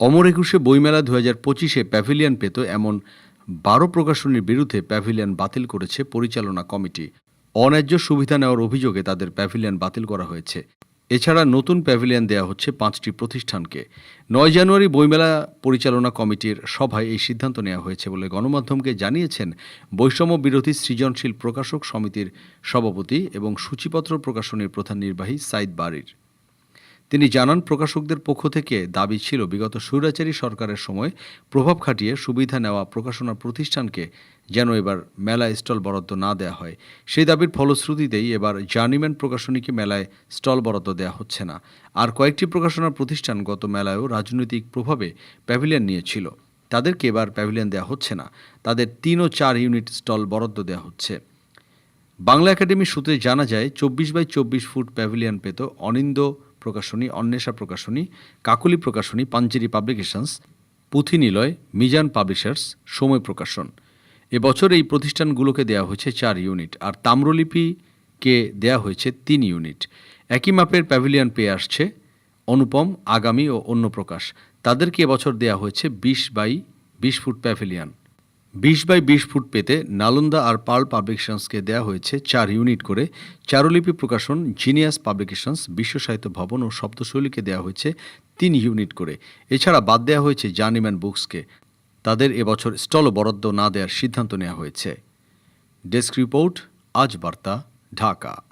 অমর একুশে বইমেলা দু হাজার পঁচিশে প্যাভিলিয়ন পেত এমন বারো প্রকাশনীর বিরুদ্ধে প্যাভিলিয়ন বাতিল করেছে পরিচালনা কমিটি। অন্যায্য সুবিধা নেওয়ার অভিযোগে তাদের প্যাভিলিয়ন বাতিল করা হয়েছে। এছাড়া নতুন প্যাভিলিয়ন দেওয়া হচ্ছে পাঁচটি প্রতিষ্ঠানকে। নয় জানুয়ারি বইমেলা পরিচালনা কমিটির সভায় এই সিদ্ধান্ত নেওয়া হয়েছে বলে গণমাধ্যমকে জানিয়েছেন বৈষম্য বিরোধী সৃজনশীল প্রকাশক সমিতির সভাপতি এবং সূচিপত্র প্রকাশনীর প্রধান নির্বাহী সাইদ বারির। তিনি জানান, প্রকাশকদের পক্ষ থেকে দাবি ছিল, বিগত স্বৈরাচারী সরকারের সময় প্রভাব খাটিয়ে সুবিধা নেওয়া প্রকাশনা প্রতিষ্ঠানকে যেন এবার মেলায় স্টল বরাদ্দ না দেওয়া হয়। সেই দাবির ফলশ্রুতিতেই এবার জার্নিম্যান প্রকাশনীকে মেলায় স্টল বরাদ্দ দেওয়া হচ্ছে না। আর কয়েকটি প্রকাশনা প্রতিষ্ঠান গত মেলায়ও রাজনৈতিক প্রভাবে প্যাভিলিয়ন নিয়েছিল। তাদেরকে এবার প্যাভিলিয়ন দেওয়া হচ্ছে না। তাদের তিন ও চার ইউনিট স্টল বরাদ্দ দেওয়া হচ্ছে। বাংলা একাডেমি সূত্রে জানা যায়, চব্বিশ বাই চব্বিশ ফুট প্যাভিলিয়ন পেত অনিন্দ প্রকাশনী, অন্বেষা প্রকাশনী, কাকুলি প্রকাশনী পাঞ্জেরি পাবলিকেশনস, পুঁথিনিলয়, মিজান পাবলিশার্স, সময় প্রকাশন। এবছর এই প্রতিষ্ঠানগুলোকে দেওয়া হয়েছে চার ইউনিট, আর তাম্রলিপিকে দেওয়া হয়েছে তিন ইউনিট। একই মাপের প্যাভিলিয়ন পেয়ে আসছে অনুপম, আগামী ও অন্য প্রকাশ তাদেরকে এবছর দেওয়া হয়েছে বিশ বাই বিশ ফুট প্যাভিলিয়ন। বিশ বাই বিশ ফুট পেতে নালন্দা আর পার্ল পাবলিকেশনসকে দেয়া হয়েছে চার ইউনিট করে। চারুলিপি প্রকাশন, জিনিয়াস পাবলিকেশনস বিশ্ব সাহিত্য ভবন ও শব্দশৈলীকে দেয়া হয়েছে তিন ইউনিট করে। এছাড়া বাদ দেওয়া হয়েছে জার্নিম্যান বুকসকে। তাদের এবছর স্টল বরাদ্দ না দেওয়ার সিদ্ধান্ত নেওয়া হয়েছে। ডেস্ক রিপোর্ট, আজ বার্তা, ঢাকা।